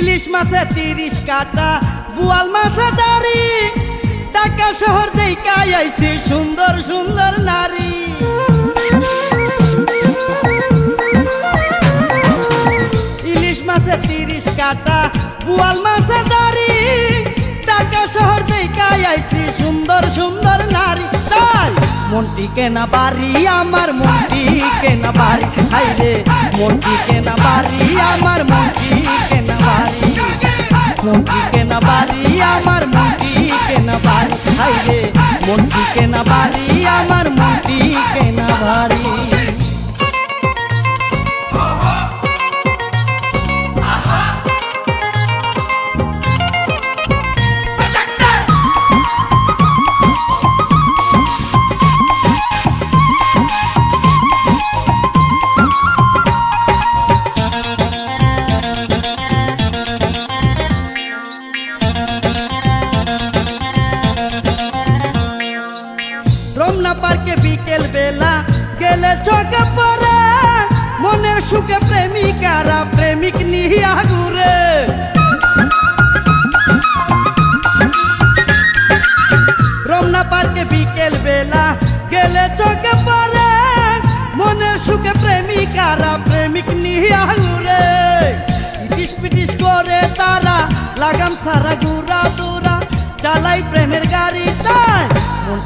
ইলিশ মাছে তিরিশ কাটা, বুয়াল মাছে দাড়ি। ঢাকা শহর দেখাই সুন্দর সুন্দর নারী। ইলিশ মাছে তিরিশ কাটা, বুয়াল মাছে দাড়ি। ঢাকা শহর দেখাই সুন্দর সুন্দর নারী। মনটি কেনা বাড়ি, আমার মনটি কেনা বাড়ি। হাইরে মনটি কেনা বাড়ি, আমার মনটি কেনা বাড়ি আমার মনটি চোখে পড়ে, মনের সুখে প্রেমিকারা প্রেমিক নিয়া ঘুরে। রমনা পার্কে বিকেল বেলা গেলে চোখে পড়ে, মনের সুখে প্রেমিকারা প্রেমিক নিয়া ঘুরে। পিটিস পিটিস করে তারা, লাগাম সারা গুড়া দুরা চালাই প্রেমের গাড়ি তাই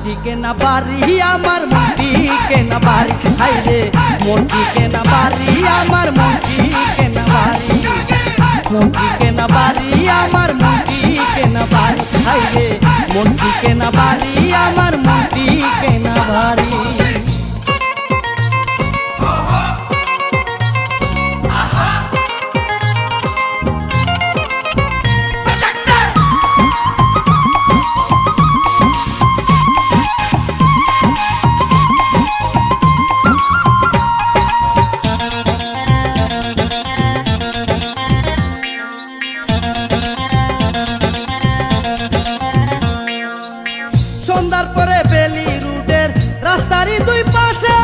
মনটি কেনা বাড়ি, আমার মনটি কেনা বাড়ি। হাইরে মনটি কেনা বাড়ি, আমার মনটি কেনা বাড়ি। মনটি কেনা বাড়ি, আমার মনটি কেনা বাড়ি। হাইরে মনটি কেনা বাড়ি, আমার মনটি কেনা বাড়ি। সন্ধ্যার পরে বেলি রুটের রাস্তারই দুই পাশে।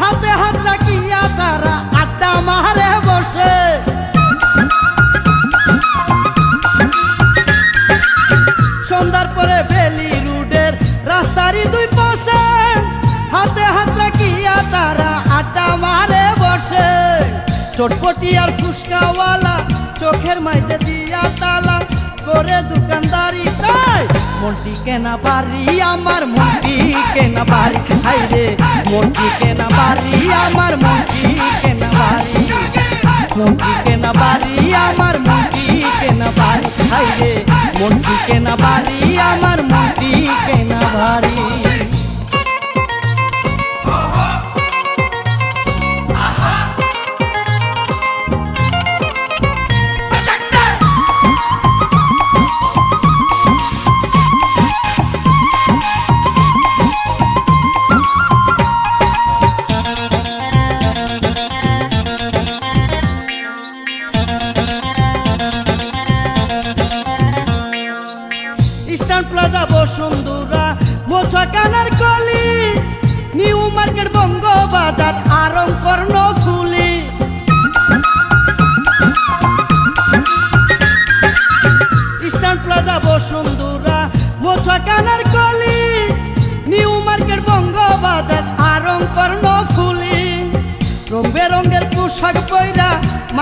হাতে হাত রাখিয়া তারা আড্ডা মারে বসে। সন্ধ্যার পরে বেলি রুটের রাস্তারই দুই পাশে। হাতে হাত রাখিয়া তারা আড্ডা মারে বসে। চটপটি আর ফুসকাওয়ালা চোখের মাইজে দিয়া তালা করে দোকানদারি, তাই মনটি কেনা বাড়ি, আমার মনটি কেনা বাড়ি। হাইরে মনটি কেনা বাড়ি, আমার মনটি কেনা বাড়ি। মনটি কেনা বাড়ি, আমার মনটি কেনা বাড়ি। হাইরে মনটি কেনা বাড়ি, আমার মনটি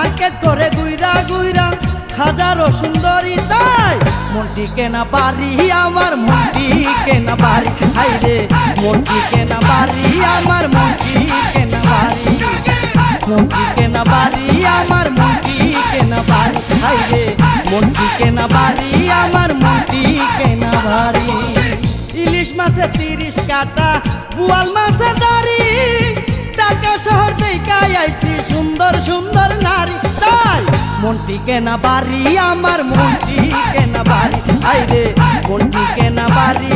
মার্কেট করে গুইরা গুইরা হাজারো সুন্দরী তাই। মনটি কেনা বাড়ি, আমার মনটি কেনা বাড়ি। হাইরে, মনটি কেনা বাড়ি, আমার মনটি কেনা বাড়ি। মনটি কেনা বাড়ি, আমার মনটি কেনা বাড়ি। হাইরে, মনটি কেনা বাড়ি, আমার মনটি কেনা বাড়ি। ইলিশ মাছে তিরিশ কাটা, বুয়াল মাছে দাড়ি। ঢাকা শহর দেখাই আইছি, সুন্দর সুন্দর নারী। তাই মনটি কেনা বাড়ি, আমার মনটি কেনা বাড়ি। আইরে, মনটি কেনা বাড়ি